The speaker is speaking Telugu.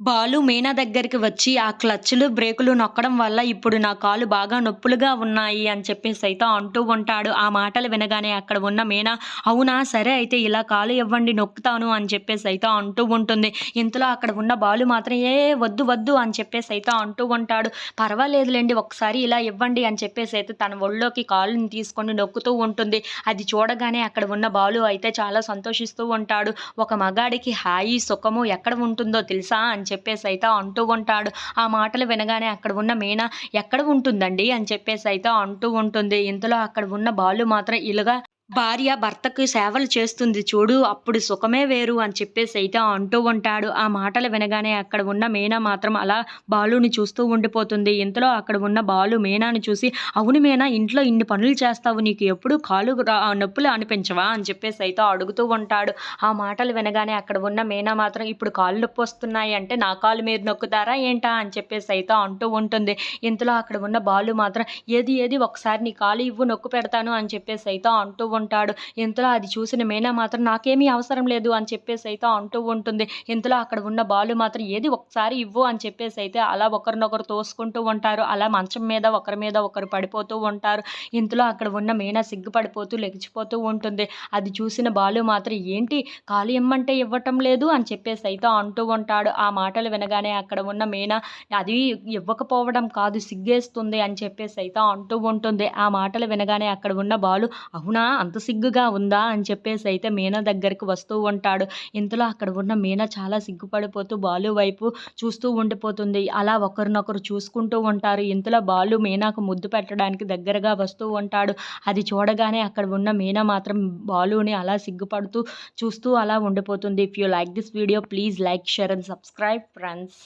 బాలు మీనా దగ్గరికి వచ్చి ఆ క్లచ్లు బ్రేకులు నొక్కడం వల్ల ఇప్పుడు నా కాలు బాగా నొప్పులుగా ఉన్నాయి అని చెప్పేసి అయితే అంటూ ఉంటాడు. ఆ మాటలు వినగానే అక్కడ ఉన్న మీనా అవునా సరే అయితే ఇలా కాలు ఇవ్వండి నొక్కుతాను అని చెప్పేసి అయితే అంటూ ఉంటుంది. ఇంతలో అక్కడ ఉన్న బాలు మాత్రం ఏ వద్దు వద్దు అని చెప్పేసి అయితే అంటూ ఉంటాడు. పర్వాలేదులేండి ఒకసారి ఇలా ఇవ్వండి అని చెప్పేసి అయితే తన ఒళ్ళోకి కాలుని తీసుకొని నొక్కుతూ ఉంటుంది. అది చూడగానే అక్కడ ఉన్న బాలు అయితే చాలా సంతోషిస్తూ ఉంటాడు. ఒక మగాడికి హాయి సుఖము ఎక్కడ ఉంటుందో తెలుసా అని చెప్పేసి అయితే అంటూ ఉంటాడు. ఆ మాటలు వినగానే అక్కడ ఉన్న మీనా ఎక్కడ ఉంటుందండి? అని చెప్పేసి అయితే అంటూ ఉంటుంది. ఇంతలో అక్కడ ఉన్న బాలు మాత్రం ఇలాగా భార్య భర్తకు సేవలు చేస్తుంది చూడు అప్పుడు సుఖమే వేరు అని చెప్పేసి అయితే అంటూ ఉంటాడు. ఆ మాటలు వినగానే అక్కడ ఉన్న మీనా మాత్రం అలా బాలుని చూస్తూ ఉండిపోతుంది. ఇంతలో అక్కడ ఉన్న బాలు మీనాను చూసి అవును మీనా ఇంట్లో ఇన్ని పనులు చేస్తావు నీకు ఎప్పుడు కాలు నొప్పులు అనిపించవా? అని చెప్పేసి అయితే అడుగుతూ ఉంటాడు. ఆ మాటలు వినగానే అక్కడ ఉన్న మీనా మాత్రం ఇప్పుడు కాళ్ళు నొప్పి వస్తున్నాయి అంటే నా కాలు మీరు నొక్కుతారా ఏంటా? అని చెప్పేసి అయితే అంటూ ఉంటుంది. ఇంతలో అక్కడ ఉన్న బాలు మాత్రం ఏది ఏది ఒకసారి నీ కాలు ఇవ్వు నొక్కు పెడతాను అని చెప్పేసి అయితే అంటూ ఉంటాడు. ఇంతలో అది చూసిన మీనా మాత్రం నాకేమీ అవసరం లేదు అని చెప్పేసి అయితే అంటూ ఉంటుంది. ఇంతలో అక్కడ ఉన్న బాలు మాత్రం ఏది ఒకసారి ఇవ్వు అని చెప్పేసి అయితే అలా ఒకరినొకరు తోసుకుంటూ ఉంటారు. అలా మంచం మీద ఒకరి మీద ఒకరు పడిపోతూ ఉంటారు. ఇంతలో అక్కడ ఉన్న మీనా సిగ్గుపడిపోతూ లెగిచిపోతూ ఉంటుంది. అది చూసిన బాలు మాత్రం ఏంటి? కాలు ఇమ్మంటే ఇవ్వటం లేదు అని చెప్పేసి అయితే అంటూ ఉంటాడు. ఆ మాటలు వినగానే అక్కడ ఉన్న మీనా అది ఇవ్వకపోవడం కాదు సిగ్గేస్తుంది అని చెప్పేసి అయితే అంటూ ఉంటుంది. ఆ మాటలు వినగానే అక్కడ ఉన్న బాలు అవునా? అంత సిగ్గుగా ఉందా అని చెప్పేసి అయితే మీనా దగ్గరికి వస్తూ ఉంటాడు. ఇంతలో అక్కడ ఉన్న మీనా చాలా సిగ్గుపడిపోతూ బాలు వైపు చూస్తూ ఉండిపోతుంది. అలా ఒకరినొకరు చూసుకుంటూ ఉంటారు. ఇంతలో బాలు మీనాకు ముద్దు పెట్టడానికి దగ్గరగా వస్తూ ఉంటాడు. అది చూడగానే అక్కడ ఉన్న మీనా మాత్రం బాలుని అలా సిగ్గుపడుతూ చూస్తూ అలా ఉండిపోతుంది. If you like this video please like share and subscribe friends